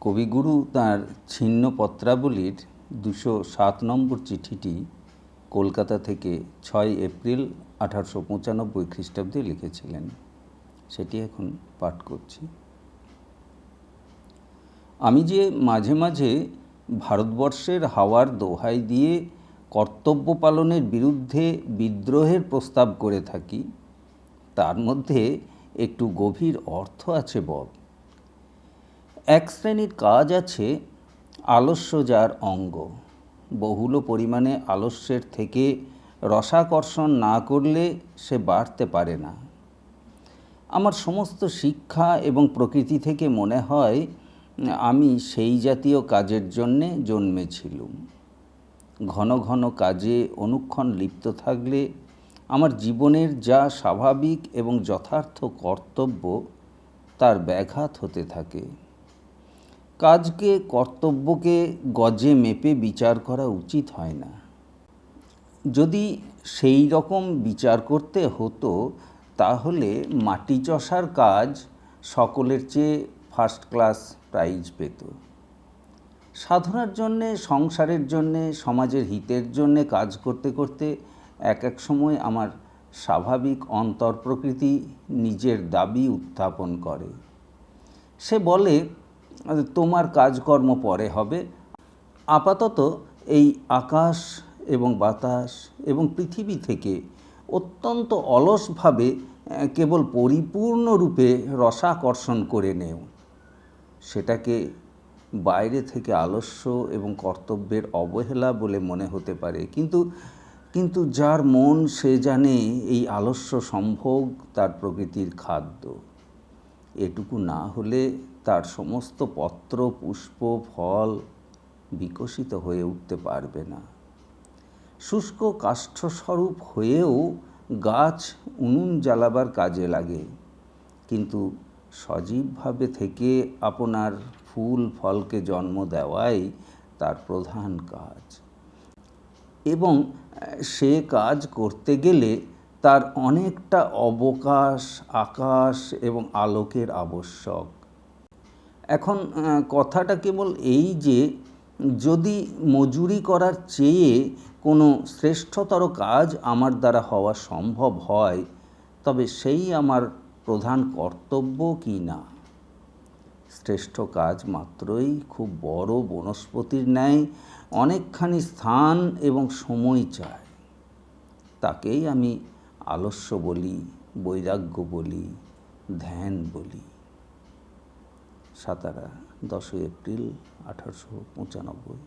কবিগুরু তাঁর ছিন্ন পত্রাবলীর দুশো সাত নম্বর চিঠিটি কলকাতা থেকে ছয় এপ্রিল আঠারোশো পঁচানব্বই খ্রিস্টাব্দে লিখেছিলেন। সেটি এখন পাঠ করছি। আমি যে মাঝে মাঝে ভারতবর্ষের হাওয়ার দোহাই দিয়ে কর্তব্য পালনের বিরুদ্ধে বিদ্রোহের প্রস্তাব করে থাকি, তার মধ্যে একটু গভীর অর্থ আছে বব। এক শ্রেণির কাজ আছে আলস্য যার অঙ্গ। বহুল পরিমাণে আলস্যের থেকে রসাকর্ষণ না করলে সে বাড়তে পারে না। আমার সমস্ত শিক্ষা এবং প্রকৃতি থেকে মনে হয় আমি সেই জাতীয় কাজের জন্যে জন্মেছিলুম। ঘন ঘন কাজে অনুক্ষণ লিপ্ত থাকলে আমার জীবনের যা স্বাভাবিক এবং যথার্থ কর্তব্য তার ব্যাঘাত হতে থাকে। কাজকে, কর্তব্যকে গজে মেপে বিচার করা উচিত হয় না। যদি সেই রকম বিচার করতে হতো, তাহলে মাটি চষার কাজ সকলের চেয়ে ফার্স্ট ক্লাস প্রাইজ পেত। সাধনার জন্যে, সংসারের জন্যে, সমাজের হিতের জন্যে কাজ করতে করতে এক এক সময় আমার স্বাভাবিক অন্তর প্রকৃতি নিজের দাবি উত্থাপন করে। সে বলে তোমার কাজকর্ম পরে হবে। আপাতত এই আকাশ এবং বাতাস এবং পৃথিবী থেকে অত্যন্ত অলসভাবে কেবল পরিপূর্ণরূপে রসাকর্ষণ করে নেও। সেটাকে বাইরে থেকে আলস্য এবং কর্তব্যের অবহেলা বলে মনে হতে পারে। কিন্তু কিন্তু যার মন সে জানে এই আলস্য সম্ভোগ তার প্রকৃতির খাদ্য। এটুকু না হলে তার সমস্ত পত্র, পুষ্প, ফল বিকশিত হয়ে উঠতে পারবে না। শুষ্ক কাষ্ঠস্বরূপ হয়েও গাছ উনুন জ্বালাবার কাজে লাগে। কিন্তু সজীবভাবে থেকে আপনার ফুল, ফলকে জন্ম দেওয়াই তার প্রধান কাজ। এবং, সে কাজ করতে গেলে তার অনেকটা অবকাশ, আকাশ এবং আলোকের আবশ্যক। এখন কথাটা কেবল এই যে, যদি মজুরি করার চেয়ে কোনো শ্রেষ্ঠতর কাজ আমার দ্বারা হওয়া সম্ভব হয়, তবে সেই আমার প্রধান কর্তব্য কি না? শ্রেষ্ঠ কাজ মাত্রই খুব বড় বনস্পতির ন্যায়, অনেকখানি স্থান এবং সময় চায় তাকেই আমি আলস্য বলি, বৈরাগ্য বলি, ধ্যান বলি। সাতারা দশই এপ্রিল আঠারোশো পঁচানব্বই।